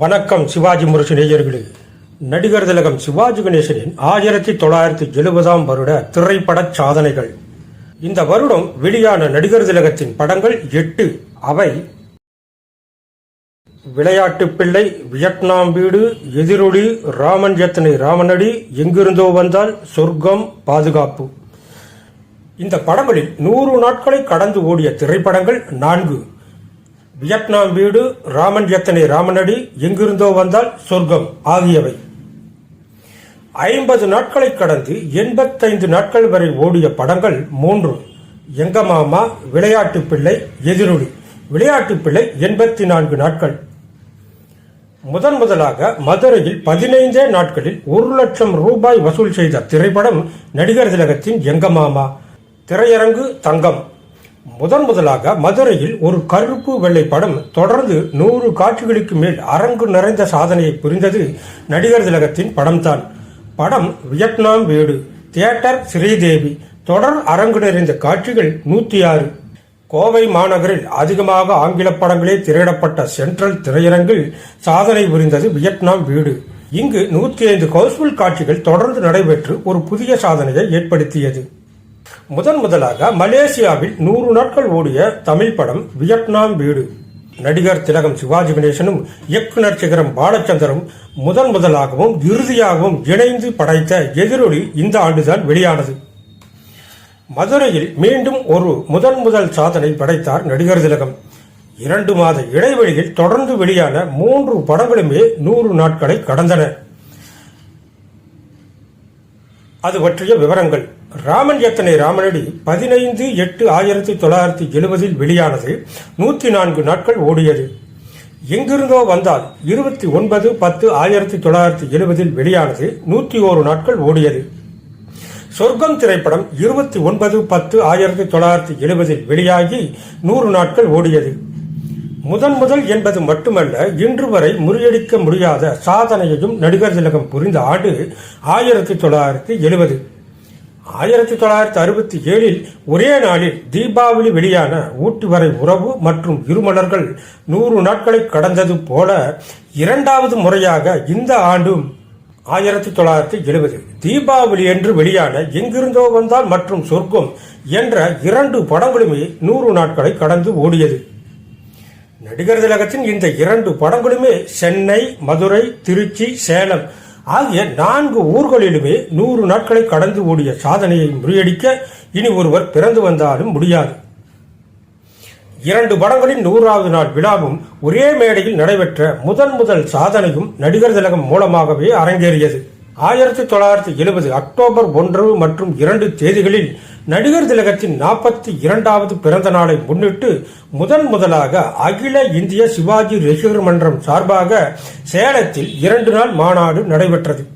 வணக்கம் சிவாஜி முரசு நேயர்களே. நடிகர் திலகம் சிவாஜி கணேசனின் ஆயிரத்தி தொள்ளாயிரத்தி எழுபதாம் வருட திரைப்படச் சாதனைகள். இந்த வருடம் வெளியான நடிகர் திலகத்தின் படங்கள் எட்டு. அவை விளையாட்டு பிள்ளை வியட்நாம் வீடு எதிரொலி ராமன் எத்தனை ராமனடி எங்கிருந்தோ வந்தால் சொர்க்கம் பாதுகாப்பு. இந்த படங்களில் நூறு நாட்களை கடந்து ஓடிய திரைப்படங்கள் நான்கு. வியட்நாம் வீடு ராமன் எத்தனை? ராமனடி எங்கிருந்தோ வந்தால் சொர்க்கம் ஆகியவை. ஐம்பது நாட்களை கடந்து எண்பத்தைந்து நாட்கள் வரை ஓடிய படங்கள் மூன்று. எங்க மாமா விளையாட்டு பிள்ளை எதிரொலி. விளையாட்டு பிள்ளை எண்பத்தி நான்கு நாட்கள். முதன் முதலாக மதுரையில் பதினைந்தே நாட்களில் ஒரு லட்சம் ரூபாய் வசூல் செய்த திரைப்படம் நடிகர் திலகத்தின் எங்க மாமா திரையரங்கு தங்கம். முதன் முதலாக மதுரையில் ஒரு கருப்பு வெள்ளை படம் தொடர்ந்து நூறு காட்சிகளுக்கு மேல் அரங்கு நிறைந்த சாதனையை புரிந்தது நடிகர் திலகத்தின் படம்தான். படம் வியட்நாம் வீடு தியேட்டர் ஸ்ரீதேவி தொடர் அரங்கு நிறைந்த காட்சிகள் நூத்தி ஆறு கோவை மாநகரில் அதிகமாக ஆங்கில படங்களே திரையிடப்பட்ட சென்ட்ரல் திரையரங்கில் சாதனை புரிந்தது வியட்நாம் வீடு. இங்கு நூத்தி ஐந்து ஹவுஸ்ஃபுல் காட்சிகள் தொடர்ந்து நடைபெற்று ஒரு புதிய சாதனையை ஏற்படுத்தியது. முதன் முதலாக மலேசியாவில் நூறு நாட்கள் ஓடிய தமிழ் படம் வியட்நாம் வீடு. நடிகர் திலகம் சிவாஜி கணேசனும் இயக்குனர் சிகரம் பாலச்சந்தரும் முதன் முதலாகவும் இறுதியாகவும் இணைந்து படைத்த எதிரொலி இந்த ஆண்டுதான் வெளியானது. மதுரையில் மீண்டும் ஒரு முதன் முதல் சாதனை படைத்தார் நடிகர் திலகம். இரண்டு மாத இடைவெளியில் தொடர்ந்து வெளியான மூன்று படங்களுமே நூறு நாட்களை கடந்தன. அது பற்றிய விவரங்கள். ராமன் எத்தனை ராமனடி? பதினைந்து எட்டு ஆயிரத்தி தொள்ளாயிரத்தி எழுபதில் வெளியானது. நூற்றி நான்கு நாட்கள் ஓடியது. எங்கிருந்தோ வந்தால் இருபத்தி ஒன்பது பத்து ஆயிரத்தி தொள்ளாயிரத்தி எழுபதில் வெளியானது. நூற்றி ஓரு நாட்கள் ஓடியது. சொர்க்கம் திரைப்படம் இருபத்தி ஒன்பது பத்து ஆயிரத்தி தொள்ளாயிரத்தி எழுபதில் வெளியாகி நூறு நாட்கள் ஓடியது. முதன் முதல் என்பது மட்டுமல்ல இன்று வரை முறியடிக்க முடியாத சாதனையையும் நடிகர் திலகம் புரிந்த ஆண்டு ஆயிரத்தி தொள்ளாயிரத்தி எழுபது. ஆயிரத்தி தொள்ளாயிரத்தி அறுபத்தி ஏழில் ஒரே நாளில் தீபாவளி வெளியான ஊட்டி வரை உறவு மற்றும் இருமலர்கள் நூறு நாட்களை கடந்தது போல இரண்டாவது முறையாக இந்த ஆண்டும் ஆயிரத்தி தொள்ளாயிரத்தி எழுபது. தீபாவளி என்று வெளியான எங்கிருந்தோ வந்தால் மற்றும் சொர்க்கம் என்ற இரண்டு படங்களுமே நூறு நாட்களை கடந்து ஓடியது. நடிகர் திலகத்தின் இந்த இரண்டு படங்களுமே சென்னை மதுரை திருச்சி சேலம் ஆகிய நான்கு ஊர்களிலுமே நூறு நாட்களை கடந்து ஓடிய சாதனையை முறியடிக்க இனி ஒருவர் பிறந்து வந்தாலும் முடியாது. இரண்டு படங்களின் நூறாவது நாள் விழாவும் ஒரே மேடையில் நடைபெற்ற முதன் முதல் சாதனையும் நடிகர் திலகம் மூலமாகவே அரங்கேறியது. ஆயிரத்தி தொள்ளாயிரத்தி எழுபது அக்டோபர் ஒன்று மற்றும் இரண்டு தேதிகளில் நடிகர் திலகத்தின் நாற்பத்தி இரண்டாவது பிறந்த நாளை முன்னிட்டு முதன் முதலாக அகில இந்திய சிவாஜி ரசிகர் மன்றம் சார்பாக சேலத்தில் இரண்டு நாள் மாநாடு நடைபெற்றது.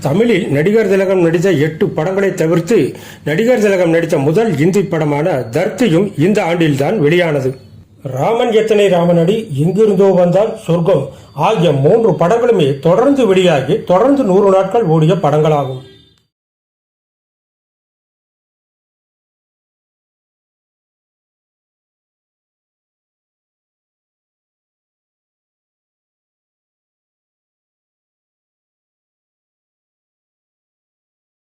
தமிழில் நடிகர் திலகம் நடித்த எட்டு படங்களை தவிர்த்து நடிகர் திலகம் நடித்த முதல் இந்தி படமான தர்த்தியும் இந்த ஆண்டில்தான் வெளியானது. ராமன் எத்தனை ராமனடி எங்கிருந்தோ வந்தால் சொர்க்கம் ஆகிய மூன்று படங்களுமே தொடர்ந்து வெளியாகி தொடர்ந்து நூறு நாட்கள் ஓடிய படங்களாகும்.